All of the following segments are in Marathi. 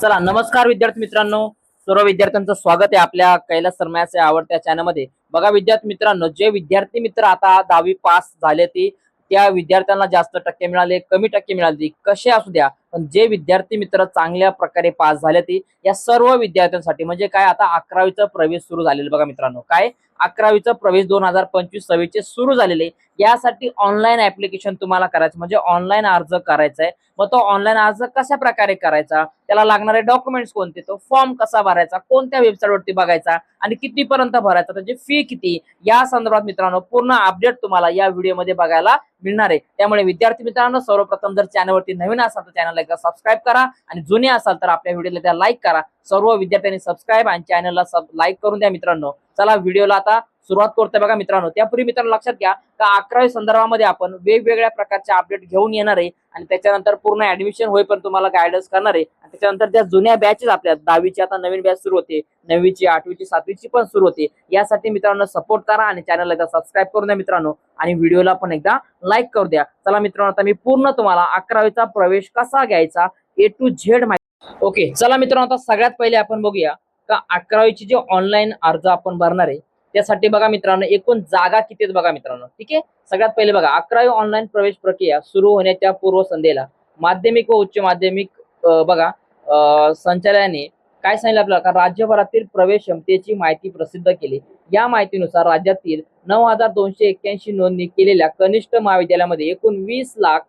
चला नमस्कार विद्यार्थी मित्रांनो. सर्व विद्यार्थ्यांचं स्वागत आहे आपल्या कैलास सरमायाच्या आवडत्या चॅनलमध्ये बघा विद्यार्थी मित्रांनो जे विद्यार्थी मित्र आता दहावी पास झाले ती त्या विद्यार्थ्यांना जास्त टक्के मिळाले कमी टक्के मिळाले कसे असू द्या. पण जे विद्यार्थी मित्र चांगल्या प्रकारे पास झाले ती या सर्व विद्यार्थ्यांसाठी म्हणजे काय आता अकरावीचा प्रवेश सुरू झालेला बघा मित्रांनो. काय? अकरावीचा प्रवेश दोन हजार पंचवीस सव्वीसचे सुरू झालेले. यासाठी ऑनलाईन ऍप्लिकेशन तुम्हाला करायचं म्हणजे ऑनलाईन अर्ज करायचा आहे मग तो ऑनलाईन अर्ज कशा प्रकारे करायचा? त्याला लागणारे डॉक्युमेंट्स कोणते? तो फॉर्म कसा भरायचा? कोणत्या वेबसाईटवरती बघायचा? आणि कितीपर्यंत भरायचा? त्याची फी किती? या संदर्भात मित्रांनो पूर्ण अपडेट तुम्हाला या व्हिडिओमध्ये बघायला मिळणार आहे. त्यामुळे विद्यार्थी मित्रांनो सर्वप्रथम जर चॅनलवरती नवीन असाल तर चॅनलला एकदा सबस्क्राईब करा. आणि जुने असाल तर आपल्या व्हिडिओला त्या लाईक करा. सर्व विद्यार्थ्यांनी सबस्क्राईब आणि चॅनलला सब लाईक करून द्या मित्रांनो. चला व्हिडिओला आता सुरुवात करतोय बघा मित्रांनो. त्यापूर्वी मित्रांनो लक्षात घ्या का अकरावी संदर्भामध्ये आपण वेगवेगळ्या प्रकारचे अपडेट घेऊन येणार आहे आणि त्याच्यानंतर पूर्ण ऍडमिशन होईपर्यंत तुम्हाला गायडन्स करणार आहे. आणि त्याच्यानंतर त्या जुन्या बॅचेस आपल्या दहावीची आता नवीन बॅच सुरू होते. नववीची आठवीची सातवीची पण सुरू होते. यासाठी मित्रांनो सपोर्ट करा आणि चॅनलला एकदा सबस्क्राईब करून द्या मित्रांनो. आणि व्हिडिओला पण एकदा लाईक करू द्या. चला मित्रांनो आता मी पूर्ण तुम्हाला अकरावीचा प्रवेश कसा घ्यायचा ए टू झेड माहिती ओके चला मित्रांनो आता सगळ्यात पहिले आपण बघूया का अकरावीची जे ऑनलाईन अर्ज आपण भरणार आहे त्यासाठी बघा मित्रांनो एकूण जागा किती आहेत बघा मित्रांनो? ठीक आहे? सगळ्यात पहिले बघा अकरावी ऑनलाईन प्रवेश प्रक्रिया सुरू होण्याच्या पूर्वसंध्येला माध्यमिक व उच्च माध्यमिक बघा संचालयाने काय सांगितलं आपल्याला? का राज्यभरातील प्रवेश क्षमतेची माहिती प्रसिद्ध केली. या माहितीनुसार राज्यातील नऊ हजार दोनशे एक्क्याऐंशी नोंदणी केलेल्या कनिष्ठ महाविद्यालयामध्ये एकूण वीस लाख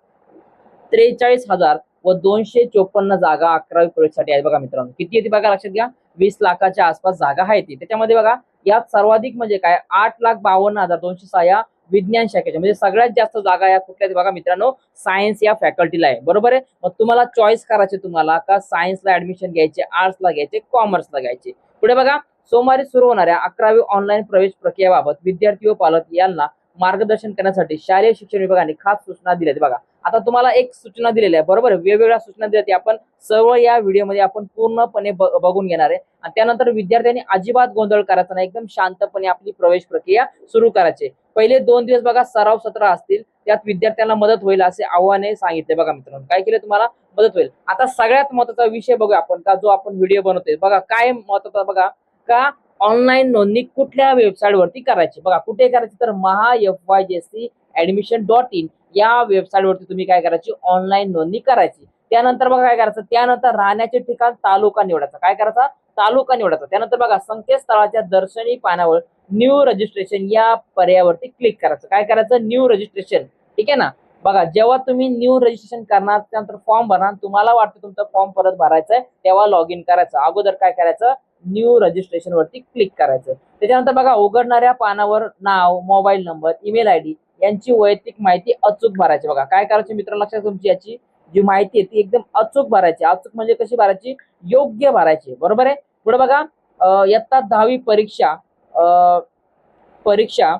त्रेचाळीस हजार व दोनशे चोपन्न जागा अकरावी प्रवेशसाठी आहेत बघा मित्रांनो. किती येते बघा लक्षात घ्या. वीस लाखाच्या आसपास जागा आहेत ती. त्याच्यामध्ये बघा यात सर्वाधिक म्हणजे काय? आठ लाख बावन्न हजार दोनशे सहा या विज्ञान शाखेच्या म्हणजे सगळ्यात जास्त जागा या कुठल्या बघा मित्रांनो? सायन्स या फॅकल्टीला आहे. बरोबर आहे? मग तुम्हाला चॉईस करायचे तुम्हाला का सायन्सला ऍडमिशन घ्यायचे आर्ट्सला घ्यायचे कॉमर्सला घ्यायचे? पुढे बघा. सोमवारी सुरू होणाऱ्या अकरावी ऑनलाईन प्रवेश प्रक्रियेबाबत विद्यार्थी व पालक यांना मार्गदर्शन करण्यासाठी शालेय शिक्षण विभागाने खास सूचना दिल्या बघा. आता तुम्हाला एक सूचना दिलेल्या आहे बरोबर? वेगवेगळ्या सूचना दिल्या आपण सर्व या व्हिडिओमध्ये आपण पूर्णपणे बघून घेणार आहे. आणि त्यानंतर विद्यार्थ्यांनी अजिबात गोंधळ करायचा नाही. एकदम शांतपणे आपली प्रवेश प्रक्रिया सुरू करायची पहिले दोन दिवस बघा सराव सत्र असतील. त्यात विद्यार्थ्यांना मदत होईल असे आव्हाने सांगितले बघा मित्रांनो. काय केलं तुम्हाला? मदत होईल. आता सगळ्यात महत्त्वाचा विषय बघूया आपण का जो आपण व्हिडिओ बनवतोय. बघा काय महत्त्वाचा बघा का ऑनलाईन नोंदणी कुठल्या वेबसाईट वरती करायची? बघा कुठे करायची? तर Maha F Y J C admission dot in या वेबसाईट वरती तुम्ही काय करायची? ऑनलाईन नोंदणी करायची. त्यानंतर बघा काय करायचं? त्यानंतर राहण्याचे ठिकाण तालुका निवडायचा. काय करायचा? तालुका निवडायचा. त्यानंतर बघा संकेतस्थळाच्या दर्शनी पानावर न्यू रजिस्ट्रेशन या पर्यायावरती क्लिक करायचं. काय करायचं? न्यू रजिस्ट्रेशन ठीक आहे ना? बघा जेव्हा तुम्ही न्यू रजिस्ट्रेशन करणार त्यानंतर फॉर्म भरणार तुम्हाला वाटतं तुमचा फॉर्म परत भरायचा आहे तेव्हा लॉग इन करायचं. अगोदर काय करायचं? न्यू रजिस्ट्रेशन वरती क्लिक करायचं. त्याच्यानंतर बघा उघडणाऱ्या पानावर नाव मोबाईल नंबर ईमेल आयडी यांची वैयक्तिक माहिती अचूक भरायची. बघा काय करायची मित्र लक्षात तुमची याची जी माहिती आहे ती एकदम अचूक भरायची. अचूक म्हणजे कशी भरायची? योग्य भरायची. बरोबर आहे? पुढे बघा इयत्ता दहावी परीक्षा परीक्षा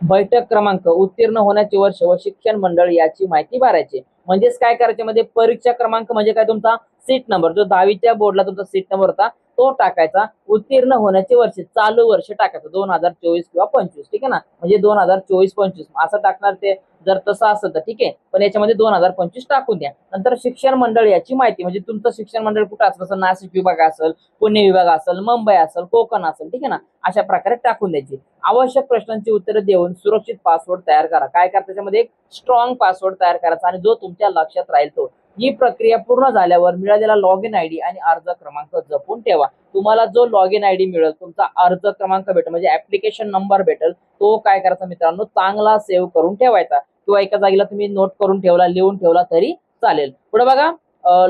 बैठक क्रमांक उत्तीर्ण होण्याचे वर्ष व शिक्षण मंडळ याची माहिती भरायची. म्हणजेच काय करायचे? म्हणजे परीक्षा क्रमांक म्हणजे काय तुमचा? Seat number. जो दहावीच्या बोर्डला तुमचा सीट नंबर होता तो टाकायचा उत्तीर्ण होण्याचे वर्ष चालू वर्ष टाकायचं. दोन हजार चोवीस किंवा पंचवीस ठीक आहे ना? म्हणजे दोन हजार चोवीस पंचवीस. असं टाकणार ते जर तसं असेल तर ठीक आहे. पण याच्यामध्ये दोन हजार पंचवीस टाकून द्या. नंतर शिक्षण मंडळ याची माहिती म्हणजे तुमचं शिक्षण मंडळ कुठं असेल जसं नाशिक विभाग असेल पुणे विभाग असेल मुंबई असेल कोकण असेल ठीक आहे ना? अशा प्रकारे टाकून द्यायची. आवश्यक प्रश्नांची उत्तरं देऊन सुरक्षित पासवर्ड तयार करा. काय करा? त्याच्यामध्ये एक स्ट्रॉंग पासवर्ड तयार करायचा आणि जो तुमच्या लक्षात राहील तो. ही प्रक्रिया पूर्ण झाल्यावर मिळालेला लॉग इन आयडी आणि अर्ज क्रमांक जपून ठेवा. तुम्हाला जो लॉग इन आयडी मिळेल तुमचा अर्ज क्रमांक भेटेल म्हणजे ऍप्लिकेशन नंबर भेटेल तो काय करायचा मित्रांनो? चांगला सेव्ह करून ठेवायचा. किंवा एका जागेला तुम्ही नोट करून ठेवला लिहून ठेवला तरी चालेल. पुढे बघा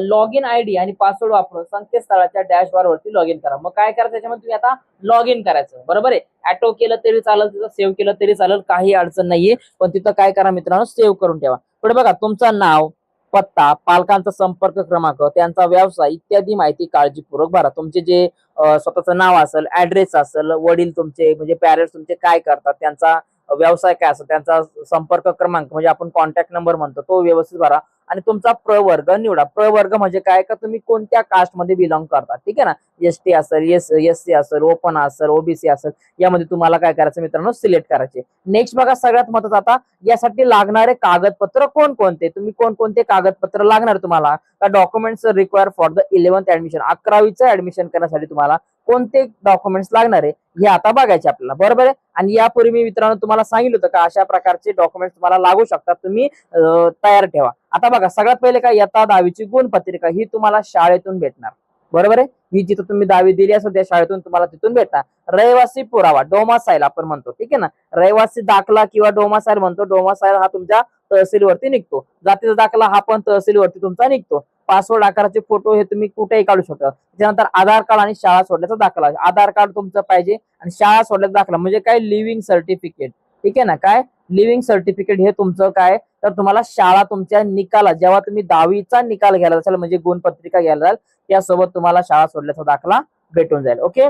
लॉग इन आयडी आणि पासवर्ड वापरून संकेतस्थळाच्या डॅशबार वरती लॉग इन करा. मग काय करायचं? त्याच्यामध्ये तुम्ही आता लॉग इन करायचं. बरोबर आहे? ऍटो केलं तरी चालेल तिथं सेव्ह केलं तरी चालेल काही अडचण नाहीये. पण तिथं काय करा मित्रांनो? सेव्ह करून ठेवा. पुढे बघा तुमचं नाव पत्ता पालकांचा संपर्क क्रमांक त्यांचा व्यवसाय इत्यादी माहिती काळजीपूर्वक भरा. तुमचे जे स्वतःचं नाव असेल ऍड्रेस असेल वडील तुमचे म्हणजे पॅरेंट्स तुमचे काय करतात त्यांचा व्यवसाय काय असेल त्यांचा संपर्क क्रमांक म्हणजे आपण कॉन्टॅक्ट नंबर म्हणतो तो व्यवस्थित भरा. आणि तुमचा प्रवर्ग निवडा. प्रवर्ग म्हणजे काय? का तुम्ही कोणत्या कास्टमध्ये बिलॉंग करता? ठीक आहे ना? एस टी असेल एस एस सी असेल ओपन असेल ओबीसी असेल यामध्ये तुम्हाला काय करायचं मित्रांनो? सिलेक्ट करायचे. नेक्स्ट बघा सगळ्यात महत्वाचं आता यासाठी लागणारे कागदपत्र कोणकोणते? तुम्ही कोणकोणते कागदपत्र लागणार तुम्हाला? Documents require for the eleventh admission अकरावीचं admission करण्यासाठी तुम्हाला कोणते डॉक्युमेंट्स लागणार आहे हे आता बघायचे आपल्याला. बरोबर आहे? आणि यापूर्वी मी मित्रांनो तुम्हाला सांगितलं होतं का अशा प्रकारचे डॉक्युमेंट्स तुम्हाला लागू शकतात तुम्ही तयार ठेवा. आता बघा सगळ्यात पहिले काय येता दहावीची गुणपत्रिका ही तुम्हाला शाळेतून भेटणार. बरोबर आहे? ही जिथं तुम्ही दहावी दिली असेल त्या शाळेतून तुम्हाला तिथून भेटणार. रहिवासी पुरावा डोमासाईल आपण म्हणतो ठीक आहे ना? रहिवासी दाखला किंवा डोमासाईल म्हणतो डोमासाईल हा तुमच्या तहसीलवरती निघतो. जातीचा दाखला हा पण तहसीलवरती तुमचा निघतो. पासवर्ड आकाराचे फोटो हे तुम्ही कुठेही काढू शकता. त्यानंतर आधार कार्ड आणि शाळा सोडल्याचा दाखला. आधार कार्ड तुमचं पाहिजे आणि शाळा सोडल्याचा दाखला. म्हणजे काय? लिव्हिंग सर्टिफिकेट ठीक आहे ना? काय? लिव्हिंग सर्टिफिकेट हे तुमचं काय? तर तुम्हाला शाळा तुमच्या निकाला जेव्हा तुम्ही दहावीचा निकाल घ्यायला असाल म्हणजे गुणपत्रिका घ्यायला जाल त्यासोबत तुम्हाला शाळा सोडल्याचा दाखला भेटून जाईल. ओके?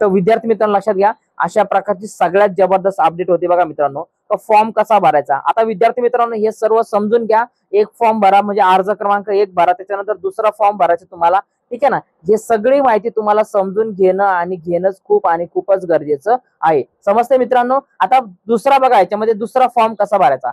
तर विद्यार्थी मित्रांनो लक्षात घ्या. अशा प्रकारची सगळ्यात जबरदस्त अपडेट होती बघा मित्रांनो. फॉर्म कसा भरायचा? आता विद्यार्थी मित्रांनो हे सर्व समजून घ्या. एक फॉर्म भरा म्हणजे अर्ज क्रमांक एक भरा. त्याच्यानंतर दुसरा फॉर्म भरायचा तुम्हाला. ठीक आहे ना? हे सगळी माहिती तुम्हाला समजून घेणं आणि घेणंच खूप आणि खूपच गरजेचं आहे. समजते मित्रांनो? आता दुसरा बघा याच्यामध्ये दुसरा फॉर्म कसा भरायचा?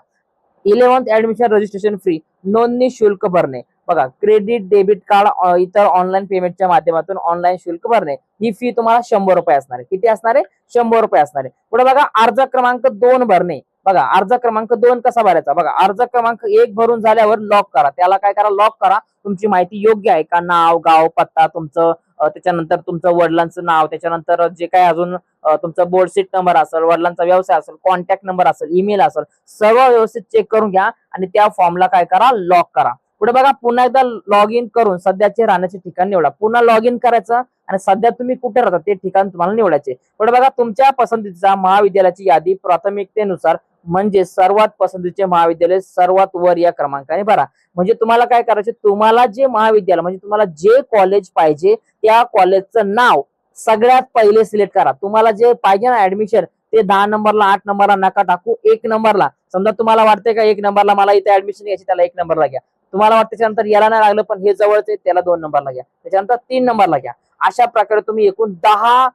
इलेव्हन्थ ऍडमिशन रजिस्ट्रेशन फ्री नोंदणी शुल्क भरणे. बघा क्रेडिट डेबिट कार्ड इतर ऑनलाईन पेमेंटच्या माध्यमातून ऑनलाईन शुल्क भरणे. ही फी तुम्हाला शंभर रुपये असणार आहे. किती असणार आहे? शंभर रुपये असणार आहे. पुढे बघा अर्ज क्रमांक दोन भरणे. बघा अर्ज क्रमांक दोन कसा भरायचा? बघा अर्ज क्रमांक एक भरून झाल्यावर लॉक करा. त्याला काय करा? लॉक करा. तुमची माहिती योग्य आहे का? नाव गाव पत्ता तुमचं त्याच्यानंतर तुमचं वडिलांचं नाव त्याच्यानंतर जे काय अजून तुमचं तुमचा बोर्ड सीट नंबर असेल वडिलांचा व्यवसाय असेल कॉन्टॅक्ट नंबर असेल ईमेल असेल सर्व व्यवस्थित चेक करून घ्या आणि त्या फॉर्मला काय करा? लॉक करा. पुढे बघा पुन्हा एकदा लॉग इन करून सध्याचे राहण्याचे ठिकाण निवडा. पुन्हा लॉग इन करायचं आणि सध्या तुम्ही कुठे राहता ते ठिकाण तुम्हाला निवडायचे. पुढे बघा तुमच्या पसंतीचा महाविद्यालयाची यादी प्राथमिकतेनुसार म्हणजे सर्वात पसंतीचे महाविद्यालय सर्वात वर या क्रमांकाने भरा. म्हणजे तुम्हाला काय करायचे तुम्हाला जे महाविद्यालय म्हणजे तुम्हाला जे कॉलेज पाहिजे त्या कॉलेजचं नाव सगळ्यात पहिले सिलेक्ट करा. तुम्हाला जे पाहिजे ना ऍडमिशन ते दहा नंबरला आठ नंबरला नका टाकू एक नंबरला. समजा तुम्हाला वाटतंय का एक नंबरला मला इथे ऍडमिशन घ्यायची त्याला एक नंबरला घ्या. तुम्हाला वाटतं त्याच्यानंतर याला नाही लागलं पण हे जवळच आहे त्याला दोन नंबरला घ्या. त्याच्यानंतर तीन नंबरला घ्या. अशा प्रकारे तुम्ही एकूण दहा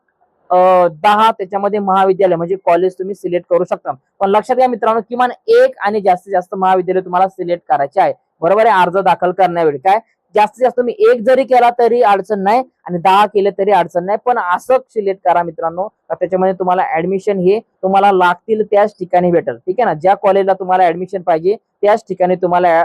दहा त्याच्यामध्ये महाविद्यालय म्हणजे कॉलेज तुम्ही सिलेक्ट करू शकता. पण लक्षात घ्या मित्रांनो किमान एक आणि जास्तीत जास्त महाविद्यालय तुम्हाला सिलेक्ट करायचे आहे. बरोबर आहे? अर्ज दाखल करण्यावेळी. काय? जास्तीत जास्त तुम्ही एक जरी केला तरी अडचण नाही. आणि दहा केले तरी अडचण नाही. पण असं सिलेक्ट करा मित्रांनो त्याच्यामध्ये तुम्हाला ऍडमिशन हे तुम्हाला लागतील त्याच ठिकाणी भेटेल. ठीक आहे ना? ज्या कॉलेजला तुम्हाला ऍडमिशन पाहिजे त्याच ठिकाणी तुम्हाला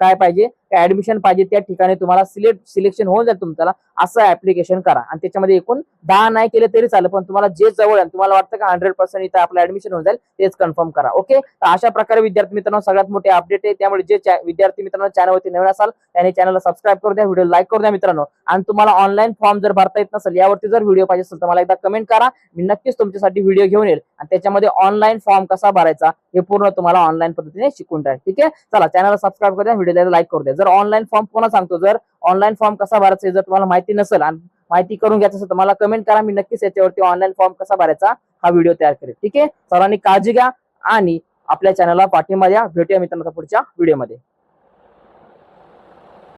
काय पाहिजे? ऍडमिशन पाहिजे त्या ठिकाणी तुम्हाला सिलेक्ट सिलेक्शन होऊन जाईल तुमच्याला. असं ऍप्लिकेशन करा. आणि त्याच्यामध्ये एकूण दहा नाही केले तरी चालेल पण तुम्हाला जे जवळ आहे तुम्हाला वाटतं का हंड्रेड पर्सेंट इथं आपलं ऍडमिशन होऊन जाईल तेच कन्फर्म करा. ओके तर अशा प्रकारे विद्यार्थी मित्रांनो सगळ्यात मोठे अपडेट आहे. त्यामुळे जे विद्यार्थी मित्रांनो चॅनलवरती नवीन असाल त्याने चॅनलला सबस्क्राईब करू द्या व्हिडिओ लाईक करू द्या मित्रांनो. आणि तुम्हाला ऑनलाईन फॉर्म जर भरता येत नसेल यावरती जर व्हिडिओ पाहिजे असेल तर मला एकदा कमेंट करा. मी नक्कीच तुमच्यासाठी व्हिडिओ घेऊन येईल. आणि त्याच्यामध्ये ऑनलाईन फॉर्म कसा भरायचा हे पूर्ण तुम्हाला ऑनलाईन पद्धतीने शिकून राहील. ठीक आहे? चला चॅनलला सबस्क्राईब करू द्या व्हिडिओला लाईक करू द्या. जर ऑनलाईन फॉर्म पुन्हा सांगतो जर ऑनलाईन फॉर्म कसा भरायचा जर तुम्हाला माहिती नसेल आणि माहिती करून घ्यायचं असेल तर मला कमेंट करा. मी नक्कीच याच्यावरती ऑनलाईन फॉर्म कसा भरायचा हा व्हिडिओ तयार करेल. ठीक आहे? सर्वांनी काळजी घ्या आणि आपल्या चॅनलला पाठिंबा द्या. भेटूया मित्रांनो पुढच्या व्हिडिओमध्ये